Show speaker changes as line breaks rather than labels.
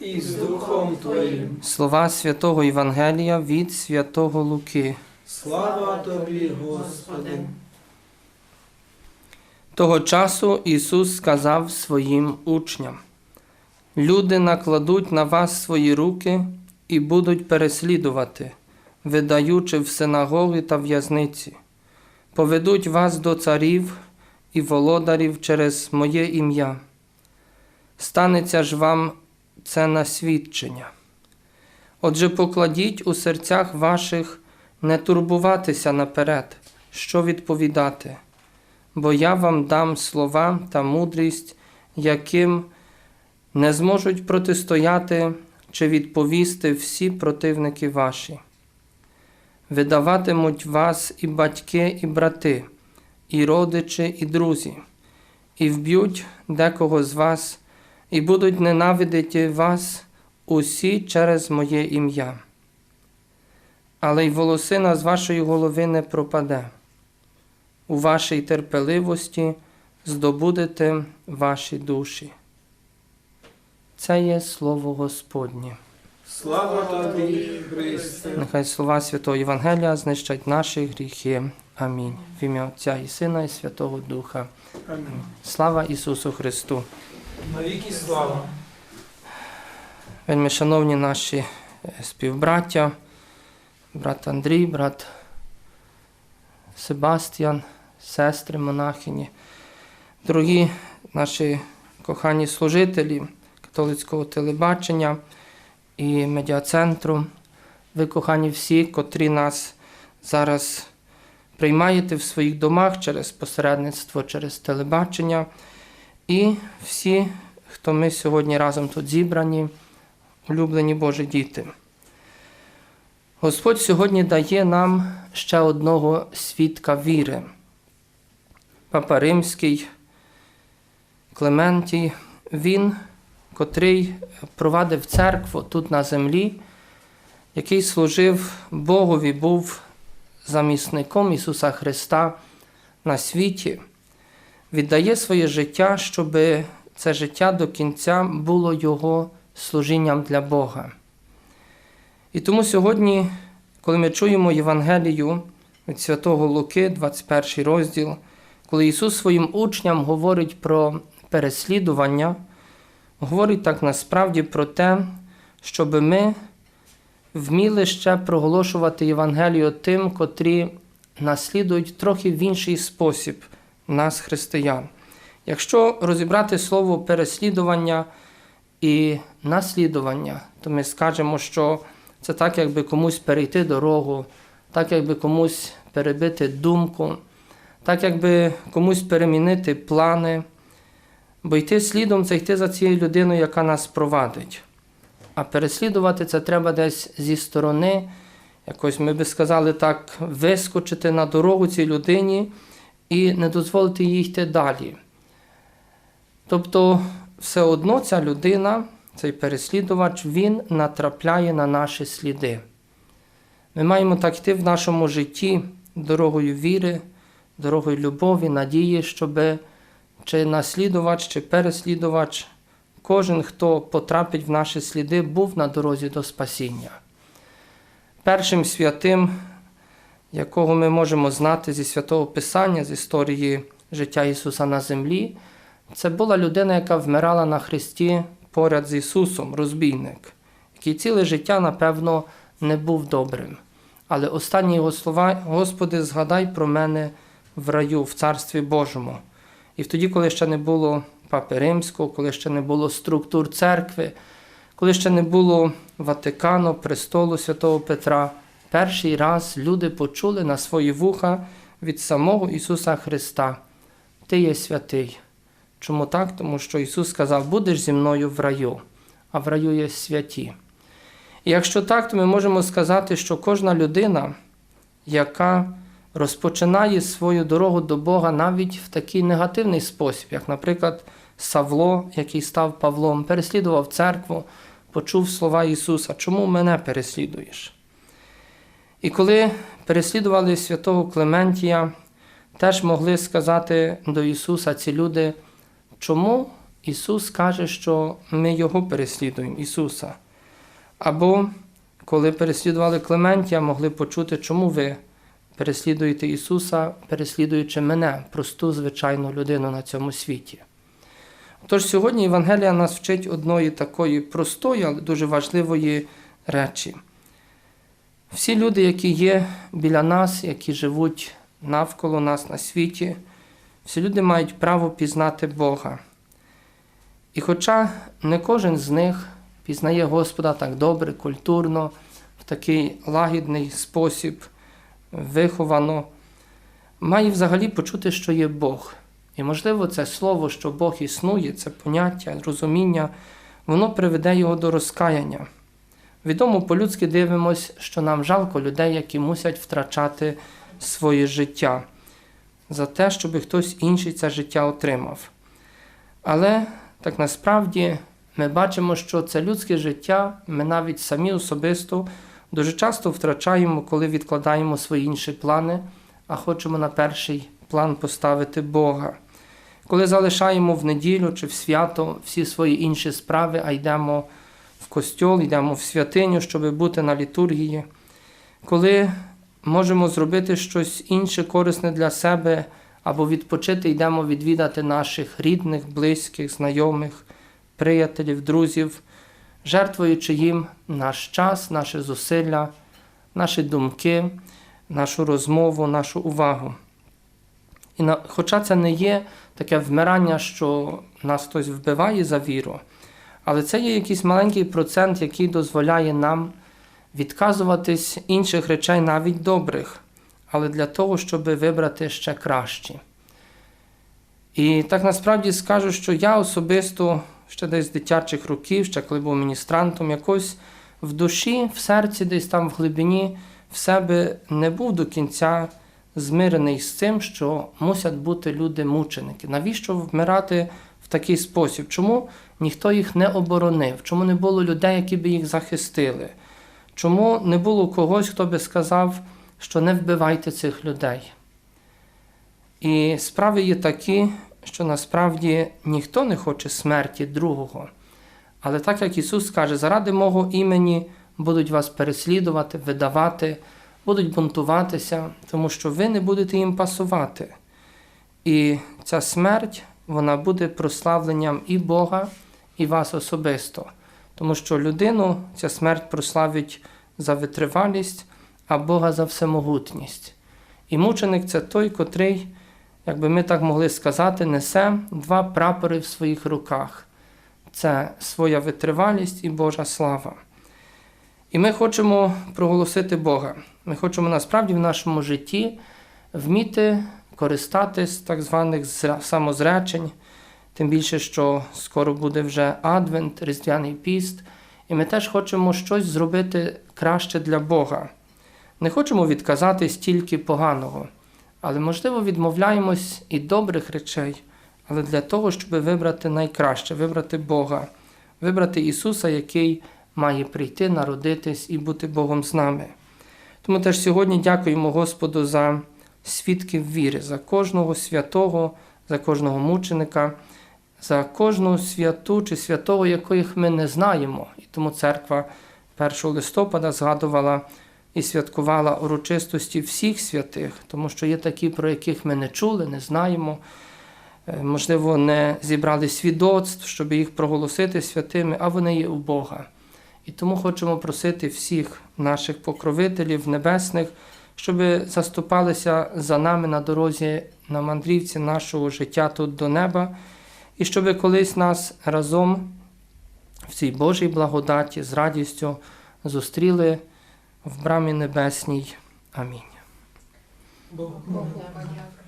І з Духом Твоїм.
Слова святого Євангелія від святого Луки.
Слава Тобі, Господи.
Того часу Ісус сказав своїм учням: Люди накладуть на вас свої руки і будуть переслідувати, видаючи в синагоги та в'язниці, поведуть вас до царів і володарів через моє ім'я. Станеться ж вам це на свідчення. Отже, покладіть у серцях ваших не турбуватися наперед, що відповідати бо я вам дам слова та мудрість, яким не зможуть протистояти чи відповісти всі противники ваші. Видаватимуть вас і батьки, і брати, і родичі, і друзі, і вб'ють декого з вас, і будуть ненавидіти вас усі через моє ім'я. Але й волосина з вашої голови не пропаде у вашій терпеливості здобудете ваші душі. Це є Слово Господнє.
Слава Тобі, Христе.
Нехай слова Святого Євангелія знищать наші гріхи. Амінь. В ім'я Отця і Сина, і Святого Духа.
Амінь.
Слава Ісусу Христу!
Навіки слава.
Вельми шановні наші е, співбраття, брат Андрій, брат Себастьян, сестри монахині, дорогі наші кохані служителі католицького телебачення і медіацентру, ви кохані всі, котрі нас зараз приймаєте в своїх домах через посередництво, через телебачення, і всі, хто ми сьогодні разом тут зібрані, улюблені Божі діти. Господь сьогодні дає нам ще одного свідка віри. Папа Римський Клементій, він, котрий провадив церкву тут на землі, який служив Богові, був замісником Ісуса Христа на світі, віддає своє життя, щоб це життя до кінця було Його служінням для Бога. І тому сьогодні, коли ми чуємо Євангелію від Святого Луки, 21 розділ, коли Ісус своїм учням говорить про переслідування, говорить так насправді про те, щоб ми вміли ще проголошувати Євангелію тим, котрі наслідують трохи в інший спосіб нас, християн. Якщо розібрати слово переслідування і наслідування, то ми скажемо, що це так, якби комусь перейти дорогу, так, якби комусь перебити думку, так, якби комусь перемінити плани. Бо йти слідом це йти за цією людиною, яка нас провадить. А переслідувати це треба десь зі сторони, якось ми би сказали так, вискочити на дорогу цій людині і не дозволити їй йти далі. Тобто, все одно ця людина цей переслідувач, він натрапляє на наші сліди. Ми маємо так йти в нашому житті дорогою віри, дорогою любові, надії, щоб чи наслідувач, чи переслідувач, кожен, хто потрапить в наші сліди, був на дорозі до спасіння. Першим святим, якого ми можемо знати зі святого Писання, з історії життя Ісуса на землі, це була людина, яка вмирала на Христі поряд з Ісусом, розбійник, який ціле життя, напевно, не був добрим. Але останні його слова, Господи, згадай про мене в раю, в Царстві Божому. І тоді, коли ще не було Папи Римського, коли ще не було структур церкви, коли ще не було Ватикану, престолу святого Петра, перший раз люди почули на свої вуха від самого Ісуса Христа: Ти є святий. Чому так? Тому що Ісус сказав, будеш зі мною в раю, а в раю є святі. І якщо так, то ми можемо сказати, що кожна людина, яка розпочинає свою дорогу до Бога навіть в такий негативний спосіб, як, наприклад, Савло, який став Павлом, переслідував церкву, почув слова Ісуса, чому мене переслідуєш? І коли переслідували святого Клементія, теж могли сказати до Ісуса ці люди, чому Ісус каже, що ми Його переслідуємо, Ісуса. Або коли переслідували Клементія, могли почути, чому ви переслідуєте Ісуса, переслідуючи мене, просту звичайну людину на цьому світі. Тож сьогодні Євангелія нас вчить одної такої простої, але дуже важливої речі. Всі люди, які є біля нас, які живуть навколо нас на світі, всі люди мають право пізнати Бога. І хоча не кожен з них пізнає Господа так добре, культурно, в такий лагідний спосіб, виховано, має взагалі почути, що є Бог. І, можливо, це слово, що Бог існує, це поняття, розуміння, воно приведе його до розкаяння. Відомо по-людськи дивимось, що нам жалко людей, які мусять втрачати своє життя за те, щоб хтось інший це життя отримав. Але так насправді ми бачимо, що це людське життя ми навіть самі особисто дуже часто втрачаємо, коли відкладаємо свої інші плани, а хочемо на перший план поставити Бога. Коли залишаємо в неділю чи в свято всі свої інші справи, а йдемо в костьол, йдемо в святиню, щоб бути на літургії, коли можемо зробити щось інше корисне для себе або відпочити, йдемо відвідати наших рідних, близьких, знайомих, приятелів, друзів, жертвуючи їм наш час, наші зусилля, наші думки, нашу розмову, нашу увагу. І на, хоча це не є таке вмирання, що нас хтось вбиває за віру, але це є якийсь маленький процент, який дозволяє нам відказуватись інших речей, навіть добрих, але для того, щоб вибрати ще кращі. І так насправді скажу, що я особисто ще десь з дитячих років, ще коли був міністрантом, якось в душі, в серці, десь там в глибині в себе не був до кінця змирений з цим, що мусять бути люди-мученики. Навіщо вмирати такий спосіб? Чому ніхто їх не оборонив? Чому не було людей, які би їх захистили? Чому не було когось, хто би сказав, що не вбивайте цих людей? І справи є такі, що насправді ніхто не хоче смерті другого. Але так як Ісус каже, заради мого імені будуть вас переслідувати, видавати, будуть бунтуватися, тому що ви не будете їм пасувати. І ця смерть вона буде прославленням і Бога, і вас особисто. Тому що людину ця смерть прославить за витривалість, а Бога за всемогутність. І мученик це той, котрий, як би ми так могли сказати, несе два прапори в своїх руках. Це своя витривалість і Божа слава. І ми хочемо проголосити Бога. Ми хочемо насправді в нашому житті вміти користатись так званих самозречень, тим більше, що скоро буде вже Адвент, Різдвяний піст, і ми теж хочемо щось зробити краще для Бога. Не хочемо відказатись тільки поганого, але, можливо, відмовляємось і добрих речей, але для того, щоб вибрати найкраще, вибрати Бога, вибрати Ісуса, який має прийти, народитись і бути Богом з нами. Тому теж сьогодні дякуємо Господу за свідків віри, за кожного святого, за кожного мученика, за кожну святу чи святого, яких ми не знаємо. І тому церква 1 листопада згадувала і святкувала урочистості всіх святих, тому що є такі, про яких ми не чули, не знаємо. Е, Можливо, не зібрали свідоцтв, щоб їх проголосити святими, а вони є у Бога. І тому хочемо просити всіх наших покровителів небесних, щоб заступалися за нами на дорозі на мандрівці нашого життя тут до неба, і щоб колись нас разом в цій Божій благодаті з радістю зустріли в брамі небесній. Амінь.
Бог.
Бог подяка.